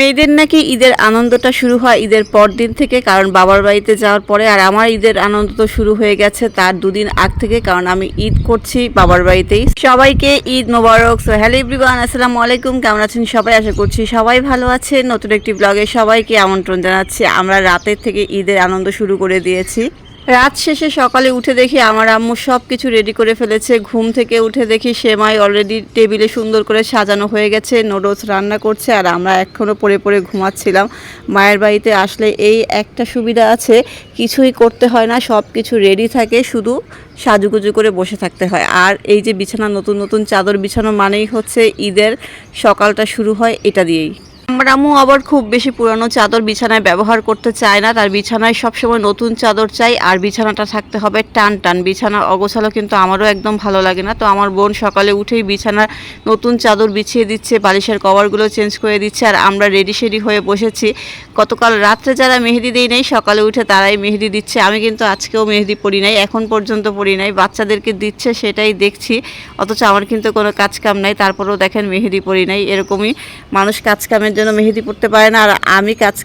মেয়েদের নাকি ঈদের আনন্দটা শুরু হয় ঈদের পর দিন থেকে, কারণ বাবার বাড়িতে যাওয়ার পরে, আর আমার ঈদের আনন্দ তো শুরু হয়ে গেছে তার দুদিন আগ থেকে, কারণ আমি ঈদ করছি বাবার বাড়িতেই। সবাইকে Eid Mubarak. So hello everyone আসসালামু আলাইকুম। কেমন আছেন সবাই? আশা করছি সবাই ভালো আছে নতুন একটি ব্লগে সবাইকে আমন্ত্রণ জানাচ্ছি। আমরা রাতের থেকে ঈদের আনন্দ শুরু করে দিয়েছি। রাত শেষে সকালে উঠে দেখি আমার আম্মু সব কিছু রেডি করে ফেলেছে। ঘুম থেকে উঠে দেখি সেমাই অলরেডি টেবিলে সুন্দর করে সাজানো হয়ে গেছে নুডলস রান্না করছে, আর আমরা এখনও পরে পরে ঘুমাচ্ছিলাম। মায়ের বাড়িতে আসলে এই একটা সুবিধা আছে, কিছুই করতে হয় না সব কিছু রেডি থাকে, শুধু সাজুগুজু করে বসে থাকতে হয়। আর এই যে বিছানা, নতুন নতুন চাদর বিছানো মানেই হচ্ছে ঈদের সকালটা শুরু হয় এটা দিয়েই। আম্মু আবার খুব বেশি পুরানো চাদর বিছানায় ব্যবহার করতে চায় না। তার বিছানায় সবসময় নতুন চাদর চাই, আর বিছানাটা থাকতে হবে টান টান। বিছানা অগোছালো কিন্তু আমারও একদম ভালো লাগে না। তো আমার বোন সকালে উঠেই বিছানার নতুন চাদর বিছিয়ে দিচ্ছে, বালিশের কভারগুলো চেঞ্জ করে দিচ্ছে, আর আমরা রেডি শেডি হয়ে বসেছি। গতকাল রাত্রে যারা মেহেদি দেই নাই, সকালে উঠে তারাই মেহেদি দিচ্ছে। আমি কিন্তু আজকেও মেহেদি পড়ি নাই, এখন পর্যন্ত পড়ি নাই। বাচ্চাদেরকে দিচ্ছে, সেটাই দেখছি। অথচ আমার কিন্তু কোনো কাজ কাম নাই, তারপরেও দেখেন মেহেদি পড়ি নাই, এরকমই। মানুষ কাজ কামের জন্য মেহেদি পড়তে পারে না, আর আমি কাজ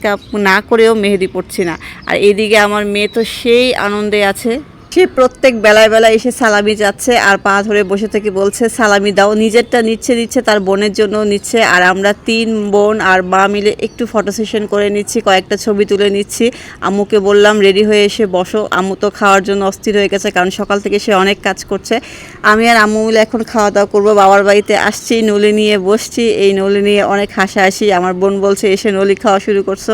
না করেও মেহেদি পড়ছি না। আর এদিকে আমার মেয়ে তো সেই আনন্দে আছে। সে প্রত্যেক বেলায় বেলায় এসে সালামি যাচ্ছে আর পা ধরে বসে থেকে বলছে, সালামি দাও। নিজেরটা নিচ্ছে নিচ্ছে, তার বোনের জন্য নিচ্ছে। আর আমরা তিন বোন আর মা মিলে একটু ফটো সেশন করে নিচ্ছি, কয়েকটা ছবি তুলে নিচ্ছি। আম্মুকে বললাম, রেডি হয়ে এসে বসো। আম্মু তো খাওয়ার জন্য অস্থির হয়ে গেছে, কারণ সকাল থেকে সে অনেক কাজ করছে। আমি আর আম্মু মিলে এখন খাওয়া দাওয়া করব। বাবার বাড়িতে আসছি, নলি নিয়ে বসছি। এই নলি নিয়ে অনেক হাসাহাসি। আমার বোন বলছে, এসে নলি খাওয়া শুরু করছ।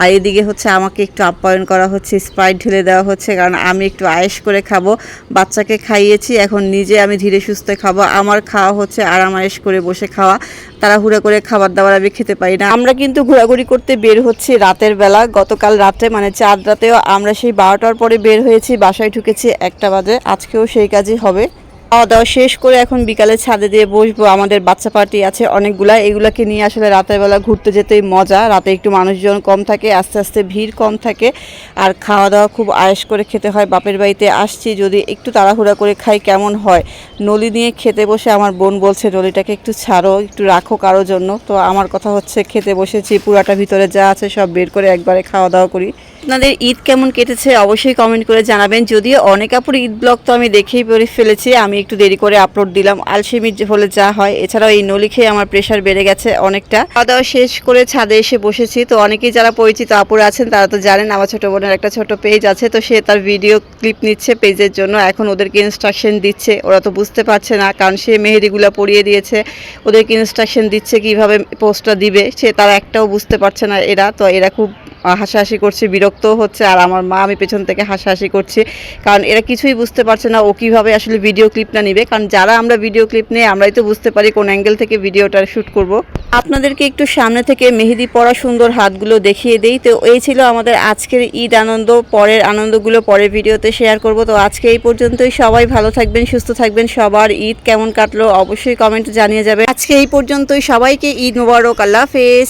আর এদিকে হচ্ছে আমাকে একটু আপ্যায়ন করা হচ্ছে স্প্রাইট ঢেলে দেওয়া হচ্ছে, কারণ আমি একটু আয়েস করে খাব। বাচ্চাকে খাইয়েছি, এখন নিজে আমি ধীরে সুস্থে খাব। আমার খাওয়া হচ্ছে আরাম আয়েস করে বসে খাওয়া। তারা তাড়াহুড়া করে খাবার দাবার আমি খেতে পারি না। আমরা কিন্তু ঘোরাঘুরি করতে বের হচ্ছি রাতের বেলা। গতকাল রাতে মানে চাঁদ রাতেও আমরা সেই বারোটার পরে বের হয়েছি, বাসায় ঢুকেছি একটা বাজে। আজকেও সেই কাজই হবে। খাওয়া দাওয়া শেষ করে এখন বিকালে ছাদে দিয়ে বসবো। আমাদের বাচ্চা পার্টি আছে অনেকগুলা। এগুলাকে নিয়ে আসলে রাতের বেলা ঘুরতে যেতেই মজা। রাতে একটু মানুষজন কম থাকে, আস্তে আস্তে ভিড় কম থাকে। আর খাওয়া দাওয়া খুব আয়েস করে খেতে হয়। বাপের বাড়িতে আসছি, যদি একটু তাড়াহুড়া করে খাই কেমন হয়? নলি নিয়ে খেতে বসে আমার বোন বলছে, নলিটাকে একটু ছাড়ো, একটু রাখো কারোর জন্য। তো আমার কথা হচ্ছে, খেতে বসেছি। পুরাটা ভিতরে যা আছে সব বের করে একবারে খাওয়া দাওয়া করি। আপনাদের ঈদ কেমন কেটেছে অবশ্যই কমেন্ট করে জানাবেন। যদিও অনেক আপুর ঈদ ব্লগ তো আমি দেখেই পড়ে ফেলেছি। আমি একটু দেরি করে আপলোড দিলাম। আলসেমির হলে যা হয়, এছাড়াও এই নলি খেয়ে আমার প্রেশার বেড়ে গেছে অনেকটা। খাওয়া দাওয়া শেষ করে ছাদে এসে বসেছি, তো অনেকেই যারা পরিচিত আপুরা আছেন, তারা তো জানেন আমার ছোট বোনের একটা ছোট পেজ আছে, তো সে তার ভিডিও ক্লিপ নিচ্ছে পেজের জন্য। এখন ওদেরকে ইনস্ট্রাকশন দিচ্ছে, ওরা তো বুঝতে পারছে না, কারণ সে মেহেদিগুলো পরিয়ে দিয়েছে। ওদেরকে ইনস্ট্রাকশন দিচ্ছে কীভাবে পোস্টটা দিবে, সে তারা একটাও বুঝতে পারছে না এরা। তো এরা খুব হাসাহাসি করছে, বিরক্তও হচ্ছে, আর আমার মা আমি পেছন থেকে হাসাহাসি করছি, কারণ এরা কিছুই বুঝতে পারছে না, ও কীভাবে আসলে ভিডিও ক্লিপটা নেবে, কারণ যারা আমরা ভিডিও ক্লিপ নিয়ে আমরাই তো বুঝতে পারি কোন অ্যাঙ্গেল থেকে ভিডিওটা শ্যুট করব। আপনাদেরকে একটু সামনে থেকে মেহেদি পরা সুন্দর হাতগুলো দেখিয়ে দেই। তো এই ছিল আমাদের আজকের ঈদ আনন্দ, পরের আনন্দগুলো পরের ভিডিওতে শেয়ার করব। তো আজকে এই পর্যন্তই, সবাই ভালো থাকবেন, সুস্থ থাকবেন, সবার ঈদ কেমন কাটলো অবশ্যই কমেন্ট জানিয়ে যাবে আজকে এই পর্যন্তই, সবাইকে ঈদ মোবারক, আল্লাহ হাফেজ।